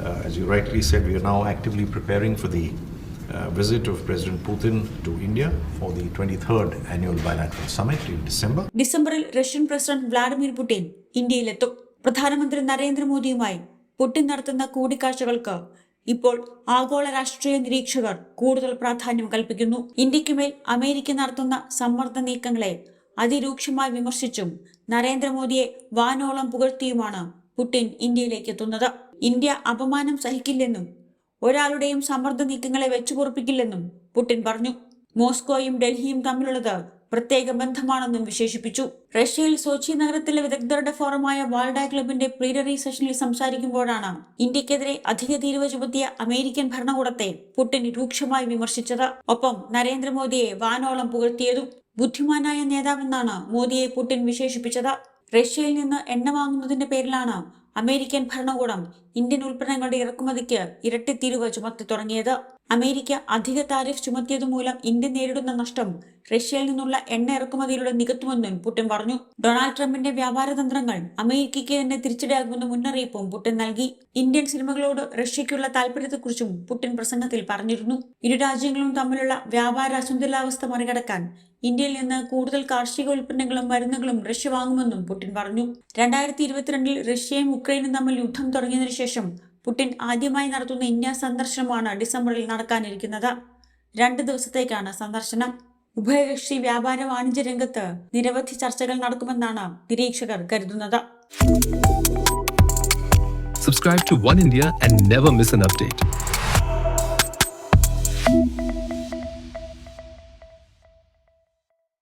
Uh, as you rightly said, we are now actively preparing for the uh, visit of President Putin to India for the 23rd annual bilateral summit in December. ഡിസംബറിൽ Russian president Vladimir Putin ഇന്ത്യയിലെത്തും പ്രധാനമന്ത്രി നരേന്ദ്രമോദിയുമായി Putin നടത്തുന്ന കൂടിക്കാഴ്ചകൾക്ക് ഇപ്പോൾ ആഗോള രാഷ്ട്രീയ നിരീക്ഷകർ കൂടുതൽ പ്രാധാന്യം കൽപ്പിക്കുന്നു ഇന്ത്യക്കുമേൽ അമേരിക്ക നടത്തുന്ന സമ്മർദ്ദ നീക്കങ്ങളെ അതിരൂക്ഷമായി വിമർശിച്ചും നരേന്ദ്രമോദിയെ വാനോളം പുകഴ്ത്തിയുമാണ് പുടിൻ ഇന്ത്യയിലേക്ക് എത്തുന്നത് ഇന്ത്യ അപമാനം സഹിക്കില്ലെന്നും ഒരാളുടെയും സമ്മർദ്ദ നീക്കങ്ങളെ വെച്ചുപൊറുപ്പിക്കില്ലെന്നും പുടിൻ പറഞ്ഞു. മോസ്കോയും ഡൽഹിയും തമ്മിലുള്ളത് പ്രത്യേക ബന്ധമാണെന്നും വിശേഷിപ്പിച്ചു. റഷ്യയിൽ സോച്ചി നഗരത്തിലെ വിദഗ്ധരുടെ ഫോറമായ വാൾഡ ക്ലബിന്റെ പ്രീഡറി സെഷനിൽ സംസാരിക്കുമ്പോഴാണ് ഇന്ത്യക്കെതിരെ അധിക തീരുവ ചുമത്തിയ അമേരിക്കൻ ഭരണകൂടത്തെ പുടിൻ രൂക്ഷമായി വിമർശിച്ചത്. ഒപ്പം നരേന്ദ്രമോദിയെ വാനോളം പുകഴ്ത്തിയതും ബുദ്ധിമാനായ നേതാവെന്നാണ് മോദിയെ പുടിൻ വിശേഷിപ്പിച്ചത്. റഷ്യയിൽ നിന്ന് എണ്ണ വാങ്ങുന്നതിന്റെ പേരിലാണ് അമേരിക്കൻ ഭരണകൂടം ഇന്ത്യൻ ഉൽപ്പന്നങ്ങളുടെ ഇറക്കുമതിക്ക് ഇരട്ടി തീരുവ ചുമത്തി തുടങ്ങിയത്. അമേരിക്ക അധിക താരിഫ് ചുമത്തിയതുമൂലം ഇന്ത്യ നേരിടുന്ന നഷ്ടം റഷ്യയിൽ നിന്നുള്ള എണ്ണ ഇറക്കുമതിയിലൂടെ നികത്തുമെന്നും പുട്ടിൻ പറഞ്ഞു. ഡൊണാൾഡ് ട്രംപിന്റെ വ്യാപാര തന്ത്രങ്ങൾ അമേരിക്കയ്ക്ക് തന്നെ തിരിച്ചടിയാകുമെന്ന മുന്നറിയിപ്പും പുട്ടിൻ നൽകി. ഇന്ത്യൻ സിനിമകളോട് റഷ്യയ്ക്കുള്ള താൽപര്യത്തെക്കുറിച്ചും പുട്ടിൻ പ്രസംഗത്തിൽ പറഞ്ഞിരുന്നു. ഇരു രാജ്യങ്ങളും തമ്മിലുള്ള വ്യാപാര അസന്തുലിതാവസ്ഥ മറികടക്കാൻ ഇന്ത്യയിൽ നിന്ന് കൂടുതൽ കാർഷിക ഉൽപ്പന്നങ്ങളും മരുന്നുകളും റഷ്യ വാങ്ങുമെന്നും പുട്ടിൻ പറഞ്ഞു. രണ്ടായിരത്തി ഇരുപത്തിരണ്ടിൽ റഷ്യയും ഉക്രൈനും തമ്മിൽ യുദ്ധം തുടങ്ങിയതിനു ശേഷം പുടിൻ ആദ്യമായി നടത്തുന്ന ഇന്ത്യ സന്ദർശനമാണ് ഡിസംബറിൽ നടക്കാനിരിക്കുന്നത്. രണ്ട് ദിവസത്തേക്കാണ് സന്ദർശനം. ഉഭയകക്ഷി വ്യാപാര വാണിജ്യ രംഗത്ത് നിരവധി ചർച്ചകൾ നടക്കുമെന്നാണ് നിരീക്ഷകർ കരുതുന്നത്.